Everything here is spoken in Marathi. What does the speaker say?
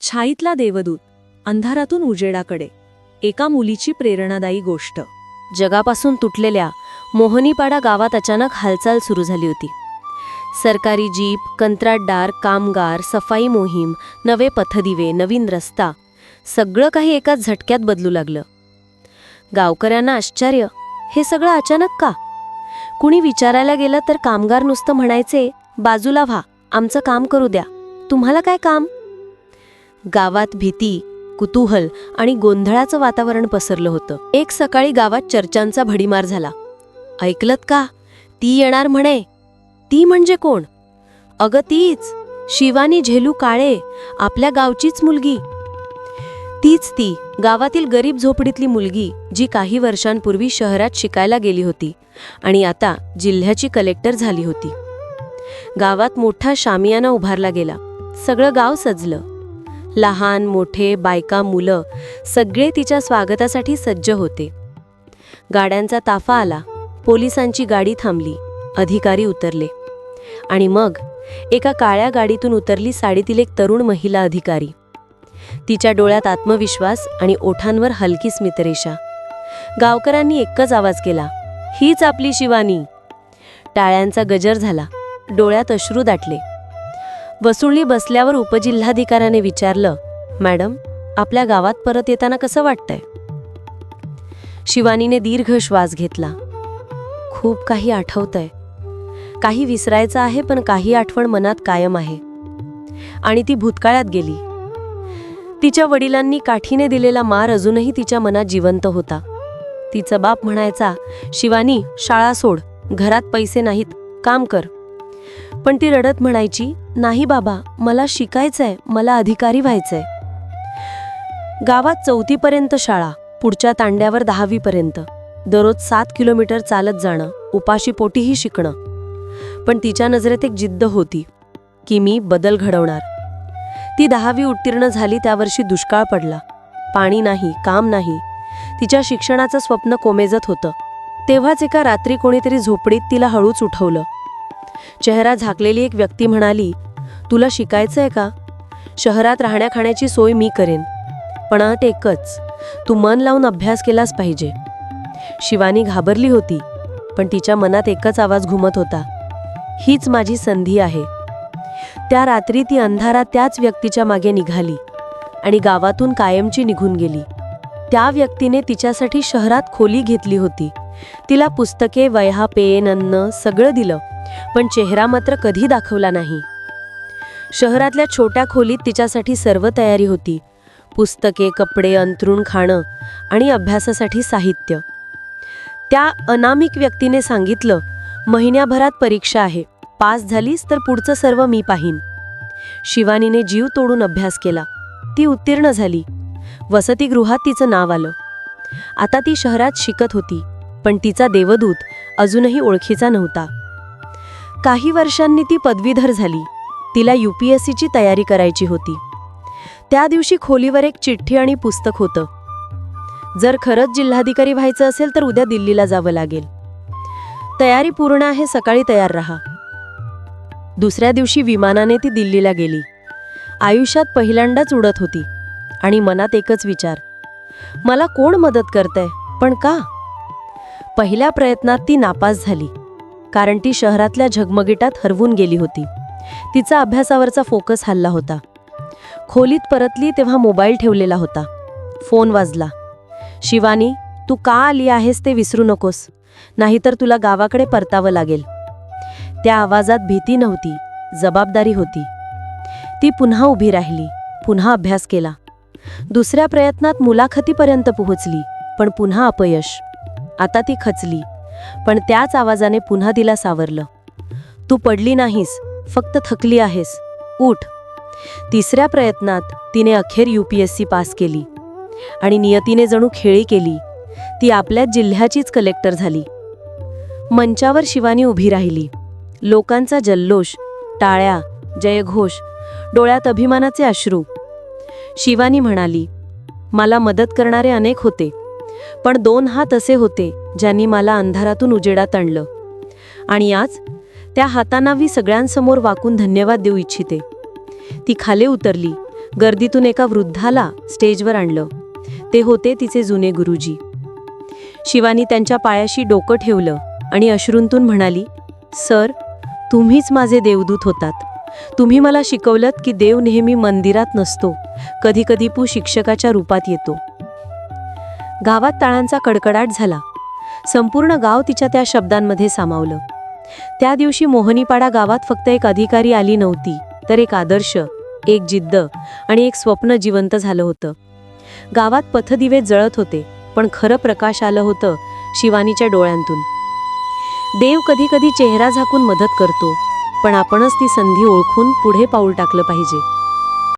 छाईतला देवदूत अंधारातून उजेडाकडे एका मुलीची प्रेरणादायी गोष्ट. जगापासून तुटलेल्या मोहनीपाडा गावात अचानक हालचाल सुरू झाली होती. सरकारी जीप कंत्राटदार कामगार सफाई मोहीम नवे पथदिवे नवीन रस्ता सगळं काही एकाच झटक्यात बदलू लागलं. गावकऱ्यांना आश्चर्य हे सगळं अचानक का? कुणी विचारायला गेलं तर कामगार नुसतं म्हणायचे बाजूला व्हा आमचं काम करू द्या. तुम्हाला काय काम? गावात भीती कुतूहल आणि गोंधळाचं वातावरण पसरलं होतं. एक सकाळी गावात चर्चांचा भडीमार झाला. ऐकलत का? ती येणार म्हणे. ती म्हणजे कोण? अगं तीच. शिवानी झेलू काळे आपल्या गावचीच मुलगी. तीच ती. गावातील गरीब झोपडीतली मुलगी जी काही वर्षांपूर्वी शहरात शिकायला गेली होती आणि आता जिल्ह्याची कलेक्टर झाली होती. गावात मोठा शामियाना उभारला गेला. सगळं गाव सजलं. लहान मोठे बायका मुलं सगळे तिच्या स्वागतासाठी सज्ज होते. गाड्यांचा ताफा आला. पोलिसांची गाडी थांबली. अधिकारी उतरले. आणि मग एका काळ्या गाडीतून उतरली साडीतील एक तरुण महिला अधिकारी. तिच्या डोळ्यात आत्मविश्वास आणि ओठांवर हलकी स्मितरेषा गावकऱ्यांनी एकच आवाज केला. हीच आपली शिवानी. टाळ्यांचा गजर झाला. डोळ्यात अश्रू दाटले. वसुळी बसल्यावर उपजिल्हाधिकाऱ्याने विचारलं मॅडम आपल्या गावात परत येताना कसं वाटतंय? शिवानीने दीर्घ श्वास घेतला. खूप काही आठवतंय. काही विसरायचं आहे पण काही आठवण मनात कायम आहे. आणि ती भूतकाळात गेली. तिच्या वडिलांनी काठीने दिलेला मार अजूनही तिच्या मनात जिवंत होता. तिचा बाप म्हणायचा शिवानी शाळा सोड. घरात पैसे नाहीत. काम कर. पण ती रडत म्हणायची नाही बाबा मला शिकायचंय मला अधिकारी व्हायचंय. गावात चौथीपर्यंत शाळा पुढच्या तांड्यावर दहावीपर्यंत. दररोज सात किलोमीटर चालत जाणं उपाशी पोटीही शिकणं. पण तिच्या नजरेत एक जिद्द होती की मी बदल घडवणार. ती दहावी उत्तीर्ण झाली त्या वर्षी दुष्काळ पडला. पाणी नाही काम नाही. तिच्या शिक्षणाचं स्वप्न कोमेजत होतं. तेव्हाच एका रात्री कोणीतरी झोपडीत तिला हळूच उठवलं. चेहरा झाकलेली एक व्यक्ती म्हणाली तुला शिकायचंय का? शहरात राहण्याखाण्याची सोय मी करेन. पण अट एकच तू मन लावून अभ्यास केलाच पाहिजे. शिवानी घाबरली होती पण तिच्या मनात एकच आवाज घुमत होता हीच माझी संधी आहे. त्या रात्री ती अंधारात त्याच व्यक्तीच्या मागे निघाली आणि गावातून कायमची निघून गेली. त्या व्यक्तीने तिच्यासाठी शहरात खोली घेतली होती. तिला पुस्तके वह्या पेन अन्न सगळं दिलं. पण चेहरा मात्र कधी दाखवला नाही. शहरातल्या छोट्या खोलीत तिच्यासाठी सर्व तयारी होती. पुस्तके कपडे अंथरूण खाणं आणि अभ्यासासाठी साहित्य. त्या अनामिक व्यक्तीने सांगितलं महिन्याभरात परीक्षा आहे. पास झालीस तर पुढचं सर्व मी पाहीन. शिवानीने जीव तोडून अभ्यास केला. ती उत्तीर्ण झाली. वसतिगृहात तिचं नाव आलं. आता ती शहरात शिकत होती पण तिचा देवदूत अजूनही ओळखीचा नव्हता. काही वर्षांनी ती पदवीधर झाली. तिला यू पी एस सीची तयारी करायची होती. त्या दिवशी खोलीवर एक चिठ्ठी आणि पुस्तक होतं. जर खरंच जिल्हाधिकारी व्हायचं असेल तर उद्या दिल्लीला जावं लागेल. तयारी पूर्ण आहे सकाळी तयार राहा. दुसऱ्या दिवशी विमानाने ती दिल्लीला गेली. आयुष्यात पहिल्यांदाच उडत होती आणि मनात एकच विचार. मला कोण मदत करतंय पण का? पहिल्या प्रयत्नात ती नापास झाली. कारण ती शहरातल्या झगमगीटात हरवून गेली होती. तिचा अभ्यासावरचा फोकस हल्ला होता. खोलीत परतली तेव्हा मोबाईल ठेवलेला होता. फोन वाजला. शिवानी तू का आली आहेस ते विसरू नकोस. नाहीतर तुला गावाकडे परतावं लागेल. त्या आवाजात भीती नव्हती जबाबदारी होती. ती पुन्हा उभी राहिली पुन्हा अभ्यास केला. दुसऱ्या प्रयत्नात मुलाखतीपर्यंत पोहोचली पण पुन्हा अपयश. आता ती खचली. पण त्याच आवाजाने पुन्हा तिला सावरलं. तू पडली नाहीस फक्त थकली आहेस. उठ. तिसऱ्या प्रयत्नात तिने अखेर यूपीएससी पास केली. आणि नियतीने जणू खेळी केली. ती आपल्याच जिल्ह्याचीच कलेक्टर झाली. मंचावर शिवानी उभी राहिली. लोकांचा जल्लोष टाळ्या जयघोष डोळ्यात अभिमानाचे अश्रू. शिवानी म्हणाली मला मदत करणारे अनेक होते पण दोन हात असे होते ज्यांनी मला अंधारातून उजेडात आणलं आणि आज त्या हातांना मी सगळ्यांसमोर वाकून धन्यवाद देऊ इच्छिते. ती खाली उतरली गर्दीतून एका वृद्धाला स्टेजवर आणलं. ते होते तिचे जुने गुरुजी. शिवानी त्यांच्या पायाशी डोकं ठेवलं आणि अश्रूंतून म्हणाली सर तुम्हीच माझे देवदूत होतात. तुम्ही मला शिकवलत की देव नेहमी मंदिरात नसतो कधीकधी पू शिक्षकाच्या रूपात येतो. गावात टाळांचा कडकडाट झाला. संपूर्ण गाव तिच्या त्या शब्दांमध्ये सामावलं. त्या दिवशी मोहनीपाडा गावात फक्त एक अधिकारी आली नव्हती तर एक आदर्श एक जिद्द आणि एक स्वप्न जिवंत झालं होतं. गावात पथदिवे जळत होते पण खरं प्रकाश आलं होतं शिवानीच्या डोळ्यांतून. देव कधी कधी चेहरा झाकून मदत करतो पण आपणच ती संधी ओळखून पुढे पाऊल टाकलं पाहिजे.